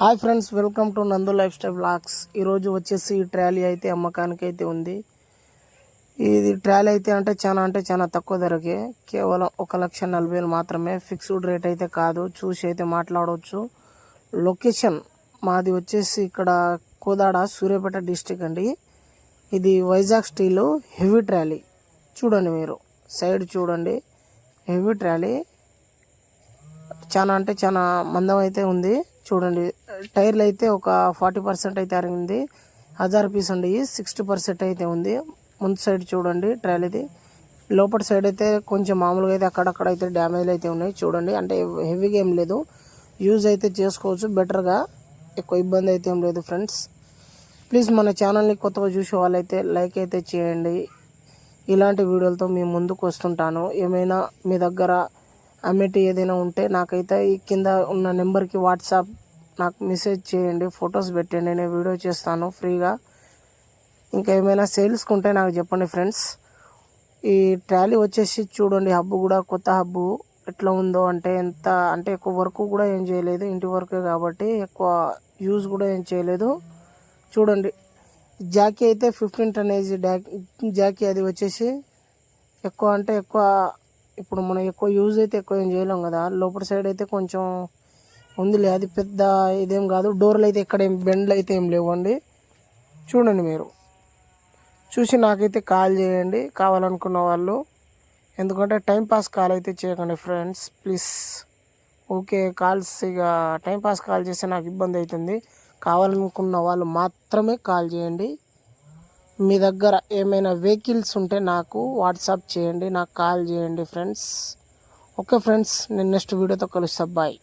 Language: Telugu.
Hi friends welcome to Nandu lifestyle blogs ఈరోజు వచ్చేసి ఈ ట్రాలీ అయితే అమ్మకానికి అయితే ఉంది. ఇది ట్రాలీ అయితే అంటే చాలా అంటే చాలా తక్కువ ధరకే. కేవలం ఒక లక్ష నలభై వేలు మాత్రమే. ఫిక్స్డ్ రేట్ అయితే కాదు. చూసి అయితే మాట్లాడవచ్చు లొకేషన్ మాది వచ్చేసి ఇక్కడ కోదాడ సూర్యాపేట డిస్టిక్ అండి. ఇది వైజాగ్ స్టీలు హెవీ ట్రాలీ. చూడండి మీరు. సైడ్ చూడండి. Heavy trolley. చాలా అంటే చాలా మందం అయితే ఉంది. చూడండి టైర్లు అయితే ఒక ఫార్టీ పర్సెంట్ అయితే అరిగింది. హజార్ పీస్ అండి సిక్స్టీ పర్సెంట్ అయితే ఉంది. ముందు సైడ్ చూడండి ట్రైల్ది లోపల సైడ్ అయితే కొంచెం మామూలుగా అయితే అక్కడక్కడ అయితే డ్యామేజ్ అయితే ఉన్నాయి చూడండి. అంటే హెవీగా ఏం లేదు. యూజ్ అయితే చేసుకోవచ్చు బెటర్గా ఎక్కువ ఇబ్బంది అయితే ఏం లేదు ఫ్రెండ్స్. ప్లీజ్ మన ఛానల్ని కొత్తగా చూసే వాళ్ళైతే లైక్ అయితే చేయండి. ఇలాంటి వీడియోలతో మీ ముందుకు వస్తుంటాను. ఏమైనా మీ దగ్గర అమ్మేటి ఏదైనా ఉంటే నాకైతే ఈ కింద ఉన్న నెంబర్కి వాట్సాప్ నాకు మెసేజ్ చేయండి ఫొటోస్ పెట్టండి నేను వీడియో చేస్తాను ఫ్రీగా. ఇంకా ఏమైనా సేల్స్కి ఉంటే నాకు చెప్పండి ఫ్రెండ్స్. ఈ ట్రాలీ వచ్చేసి చూడండి హబ్బు కూడా కొత్త హబ్బు ఎట్లా ఉందో అంటే ఎంత అంటే ఎక్కువ వర్క్ కూడా ఏం చేయలేదు ఇంటి వర్కే కాబట్టి ఎక్కువ యూజ్ కూడా ఏం చేయలేదు. చూడండి జాకీ అయితే ఫిఫ్టీన్ టన్ ఏజ్ జాకీ అది వచ్చేసి ఎక్కువ అంటే ఎక్కువ ఇప్పుడు మనం ఎక్కువ యూజ్ అయితే ఎక్కువ ఏం చేయలేం కదా. లోపల సైడ్ అయితే కొంచెం ఉందిలే. అది పెద్ద ఇదేం కాదు. డోర్లు అయితే ఎక్కడ ఏం బెండ్లు అయితే ఏం లేవండి. చూడండి మీరు. చూసి నాకైతే కాల్ చేయండి. కావాలనుకున్న వాళ్ళు. ఎందుకంటే టైం పాస్ కాల్ అయితే చేయకండి ఫ్రెండ్స్ ప్లీజ్ ఓకే కాల్స్ ఇక టైం పాస్ కాల్ చేస్తే నాకు ఇబ్బంది అవుతుంది. కావాలనుకున్న వాళ్ళు మాత్రమే కాల్ చేయండి. మీ దగ్గర ఏమైనా వెహికల్స్ ఉంటే నాకు వాట్సాప్ చేయండి నాకు కాల్ చేయండి ఫ్రెండ్స్. ఓకే ఫ్రెండ్స్ నేను నెక్స్ట్ వీడియోతో కలుస్తా. బాయ్.